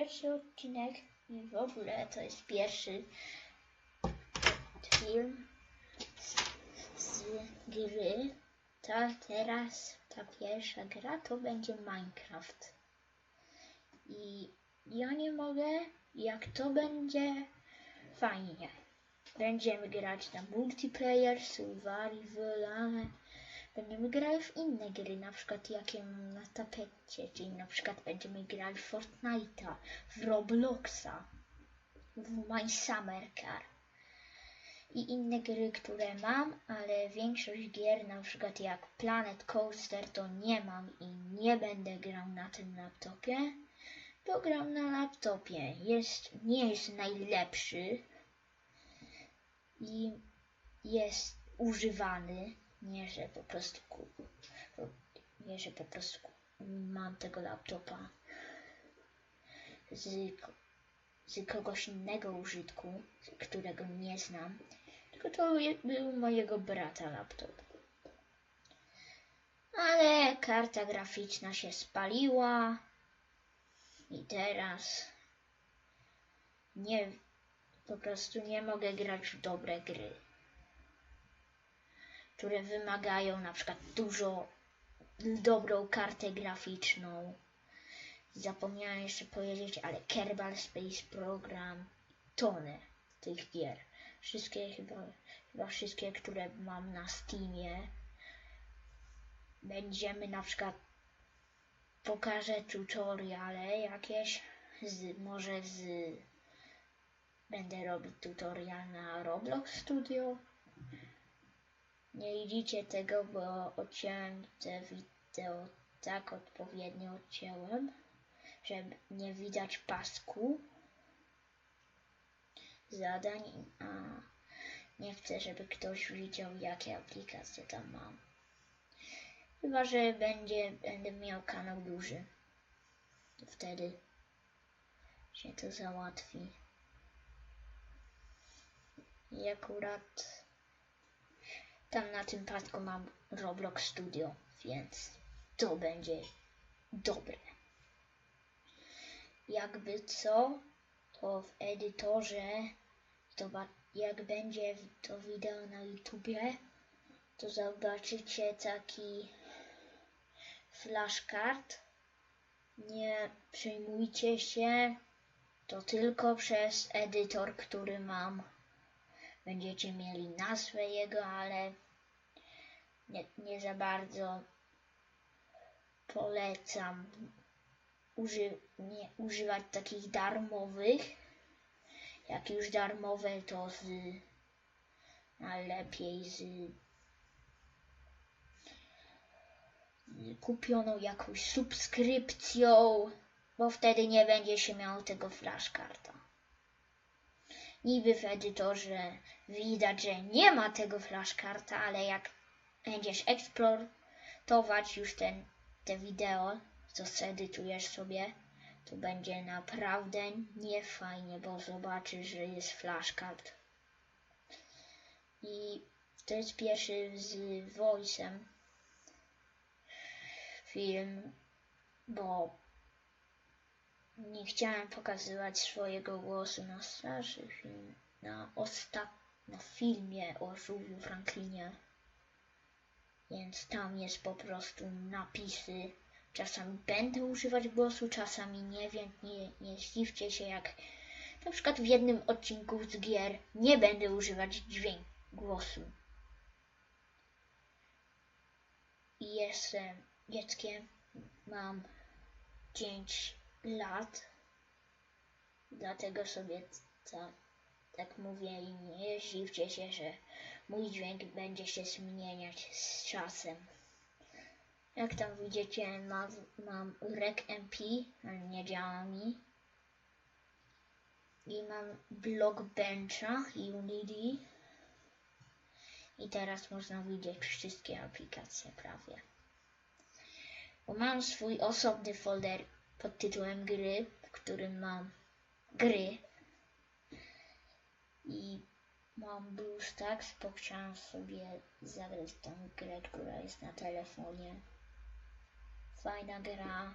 pierwszy odcinek i w ogóle to jest pierwszy film z, z gry. Ta teraz ta pierwsza gra to będzie Minecraft. I ja nie mogę, jak to będzie fajnie. Będziemy grać na multiplayer, survival, ale będziemy grali w inne gry, na przykład jakie mam na tapecie, czyli na przykład będziemy grali w Fortnite'a, w Robloxa, w My Summer Car i inne gry, które mam, ale większość gier, na przykład jak Planet Coaster, to nie mam i nie będę grał na tym laptopie, bo gram na laptopie. Jest, nie jest najlepszy i jest używany, nie że po prostu ku- nie że po prostu mam tego laptopa z, z kogoś innego użytku, którego nie znam, tylko to był mojego brata laptop. Ale karta graficzna się spaliła i teraz nie, po prostu nie mogę grać w dobre gry, które wymagają na przykład dużo dobrą kartę graficzną. Zapomniałem jeszcze powiedzieć, ale Kerbal Space Program, tonę tych gier. Wszystkie chyba, chyba wszystkie, które mam na Steamie. Będziemy na przykład pokażę tutoriale jakieś, z, może z będę robić tutorial na Roblox Studio. Nie widzicie tego, bo odciąłem te wideo tak odpowiednio odciąłem, że nie widać pasku zadań, a nie chcę, żeby ktoś widział, jakie aplikacje tam mam. Chyba, że będzie, będę miał kanał duży. Wtedy się to załatwi. I akurat tam na tym pasku mam Roblox Studio, więc to będzie dobre. Jakby co, to w edytorze, to jak będzie to wideo na YouTubie, to zobaczycie taki flashcard. Nie przejmujcie się, to tylko przez edytor, który mam. Będziecie mieli nazwę jego, ale nie, nie za bardzo polecam uży, nie, używać takich darmowych. Jak już darmowe, to z najlepiej z kupioną jakąś subskrypcją, bo wtedy nie będzie się miało tego flashcarda. Niby w edytorze widać, że nie ma tego flashcarda, ale jak będziesz eksportować już ten, te wideo, co zedytujesz sobie, to będzie naprawdę niefajnie, bo zobaczysz, że jest flashcard. I to jest pierwszy z voice'em film, bo nie chciałem pokazywać swojego głosu na starszy film, na ostat... na filmie o Żółwiu Franklinie. Więc tam jest po prostu napisy. Czasami będę używać głosu, czasami nie, więc nie, nie zdziwcie się jak na przykład w jednym odcinku z gier nie będę używać dźwięk głosu. I jestem dzieckiem, mam 5 lat, dlatego sobie tak, tak mówię i nie zdziwcie się, że mój dźwięk będzie się zmieniać z czasem. Jak tam widzicie, mam, mam Rec MP, ale nie działa mi. I mam Blockbencha Unity. I teraz można widzieć wszystkie aplikacje prawie. Bo mam swój osobny folder pod tytułem gry, w którym mam gry. I mam BlueStacks, bo chciałam sobie zagrać tą grę, która jest na telefonie. Fajna gra.